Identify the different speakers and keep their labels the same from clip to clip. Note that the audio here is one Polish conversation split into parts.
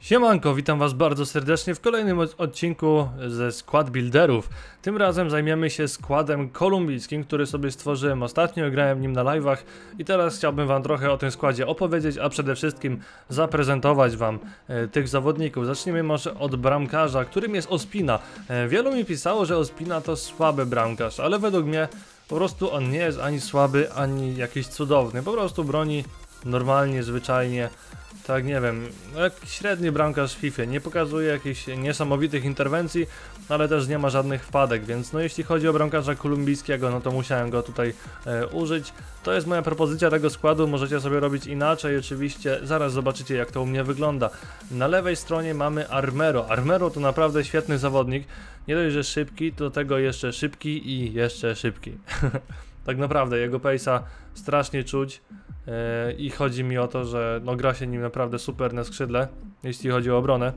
Speaker 1: Siemanko, witam was bardzo serdecznie w kolejnym od- odcinku ze skład builderów. Tym razem zajmiemy się składem kolumbijskim, który sobie stworzyłem ostatnio, grałem nim na live'ach i teraz chciałbym wam trochę o tym składzie opowiedzieć, a przede wszystkim zaprezentować wam e, tych zawodników. Zacznijmy może od bramkarza, którym jest Ospina. E, wielu mi pisało, że Ospina to słaby bramkarz, ale według mnie po prostu on nie jest ani słaby, ani jakiś cudowny. Po prostu broni normalnie, zwyczajnie. Tak, nie wiem, no jak średni bramkarz w FIFA, nie pokazuje jakichś niesamowitych interwencji, ale też nie ma żadnych wpadek, więc no jeśli chodzi o bramkarza kolumbijskiego, no to musiałem go tutaj e, użyć. To jest moja propozycja tego składu, możecie sobie robić inaczej, oczywiście, zaraz zobaczycie jak to u mnie wygląda. Na lewej stronie mamy Armero. Armero to naprawdę świetny zawodnik, nie dość, że szybki, to tego jeszcze szybki i jeszcze szybki. tak naprawdę, jego pace'a strasznie czuć. E, I chodzi mi o to, że no, gra się nim naprawdę super na skrzydle, jeśli chodzi o obronę.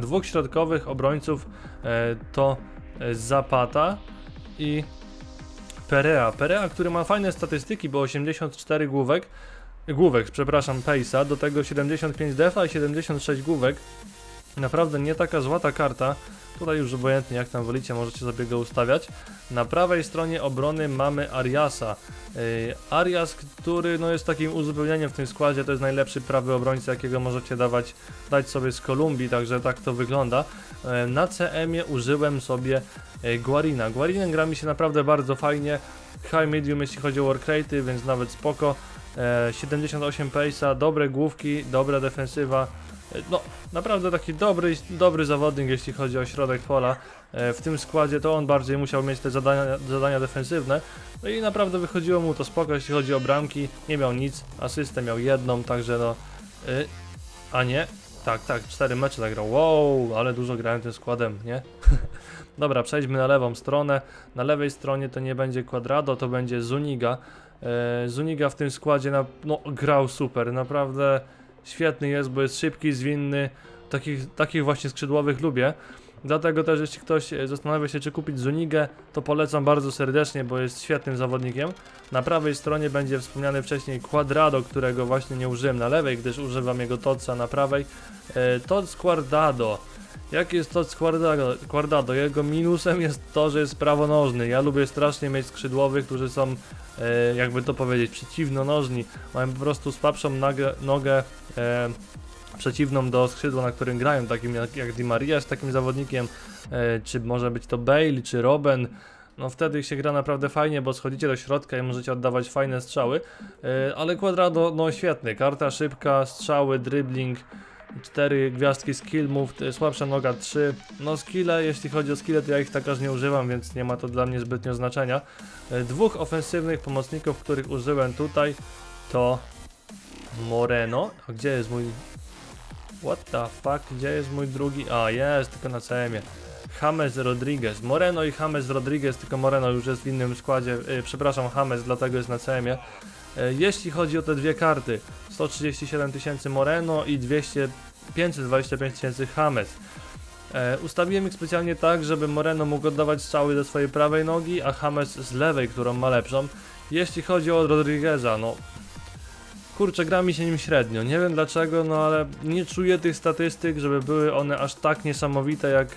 Speaker 1: Dwóch środkowych obrońców e, to e, Zapata i Perea. Perea, który ma fajne statystyki, bo 84 główek, główek, przepraszam, pace'a, do tego 75 defa i 76 główek. Naprawdę nie taka złota karta. Tutaj już obojętnie jak tam wolicie, możecie sobie go ustawiać. Na prawej stronie obrony mamy Ariasa. Yy, Arias, który no, jest takim uzupełnieniem w tym składzie, to jest najlepszy prawy obrońca, jakiego możecie dawać, dać sobie z Kolumbii, także tak to wygląda. Yy, na CM-ie użyłem sobie yy, Guarina. Guarinem gra mi się naprawdę bardzo fajnie. High medium jeśli chodzi o workraty, więc nawet spoko. Yy, 78 pace'a, dobre główki, dobra defensywa. No, naprawdę taki dobry, dobry zawodnik, jeśli chodzi o środek pola. E, W tym składzie to on bardziej musiał mieć te zadania, zadania defensywne. No i naprawdę wychodziło mu to spoko, jeśli chodzi o bramki. Nie miał nic, asystę miał jedną, także no. y, a nie? Tak, tak, cztery mecze zagrał. Wow, ale dużo grałem tym składem, nie? Dobra, przejdźmy na lewą stronę. Na lewej stronie to nie będzie Quadrado, to będzie Zuniga. E, Zuniga w tym składzie na, no, grał super, naprawdę świetny jest, bo jest szybki, zwinny. Takich, takich właśnie skrzydłowych lubię. Dlatego też jeśli ktoś e, zastanawia się czy kupić Zunigę, to polecam bardzo serdecznie, bo jest świetnym zawodnikiem. Na prawej stronie będzie wspomniany wcześniej Quadrado, którego właśnie nie użyłem na lewej, gdyż używam jego Totsa na prawej. E, Tots Quadrado. Jaki jest Tots Quadrado? Quadrado? Jego minusem jest to, że jest prawonożny. Ja lubię strasznie mieć skrzydłowych, którzy są, e, jakby to powiedzieć, przeciwnonożni. Mają po prostu słabszą nogę, nogę e, przeciwną do skrzydła, na którym grają, takim jak, jak Di Maria jest takim zawodnikiem, e, czy może być to Bale, czy Robben. No wtedy się gra naprawdę fajnie, bo schodzicie do środka i możecie oddawać fajne strzały. E, ale Quadrado, no świetny. Karta szybka, strzały, dribbling, 4 gwiazdki skill move, słabsza noga 3. No skille, jeśli chodzi o skille, to ja ich tak aż nie używam, więc nie ma to dla mnie zbytnio znaczenia. E, dwóch ofensywnych pomocników, których użyłem tutaj, to Moreno. A gdzie jest mój What the fuck, gdzie jest mój drugi? A, jest, tylko na CM-ie. James Rodriguez. Moreno i James Rodriguez, tylko Moreno już jest w innym składzie. Yy, przepraszam, James, dlatego jest na CM-ie. Yy, jeśli chodzi o te dwie karty, 137 tysięcy Moreno i 200, 525 tysięcy James. E, ustawiłem ich specjalnie tak, żeby Moreno mógł oddawać strzały do swojej prawej nogi, a James z lewej, którą ma lepszą. Jeśli chodzi o Rodrigueza, no Kurczę, gra mi się nim średnio. Nie wiem dlaczego, no ale nie czuję tych statystyk, żeby były one aż tak niesamowite jak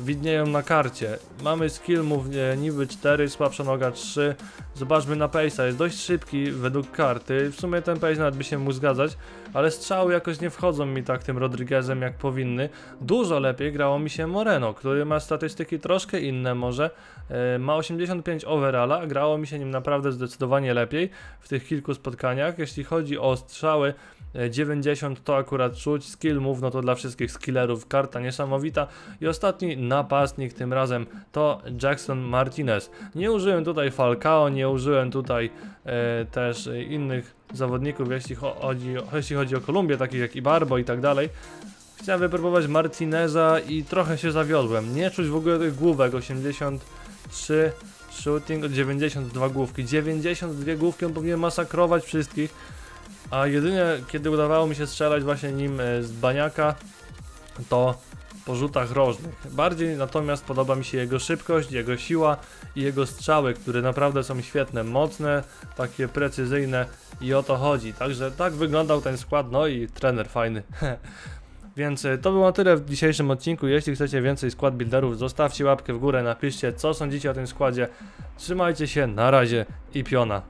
Speaker 1: widnieją na karcie. Mamy skill move nie, niby 4, słabsza noga 3. Zobaczmy na pace'a, jest dość szybki według karty. W sumie ten pace nawet by się mógł zgadzać, ale strzały jakoś nie wchodzą mi tak tym Rodriguezem jak powinny. Dużo lepiej grało mi się Moreno, który ma statystyki troszkę inne może. E, ma 85 overalla, grało mi się nim naprawdę zdecydowanie lepiej w tych kilku spotkaniach. Jeśli chodzi o strzały, 90 to akurat czuć, skill move, no to dla wszystkich skillerów karta niesamowita. I ostatni napastnik tym razem to Jackson Martinez. Nie użyłem tutaj Falcao, nie użyłem tutaj e, też e, innych zawodników, jeśli chodzi, jeśli chodzi o Kolumbię, takich jak Ibarbo i tak dalej. Chciałem wypróbować Martineza i trochę się zawiodłem. Nie czuć w ogóle tych główek 83 shooting, 92 główki. 92 główki, on powinien masakrować wszystkich. A jedynie kiedy udawało mi się strzelać właśnie nim e, z baniaka, to po rzutach rożnych. Bardziej natomiast podoba mi się jego szybkość, jego siła i jego strzały, które naprawdę są świetne, mocne, takie precyzyjne i o to chodzi. Także tak wyglądał ten skład, no i trener fajny. Więc y, to było tyle w dzisiejszym odcinku. Jeśli chcecie więcej skład builderów, zostawcie łapkę w górę, napiszcie co sądzicie o tym składzie. Trzymajcie się, na razie i piona.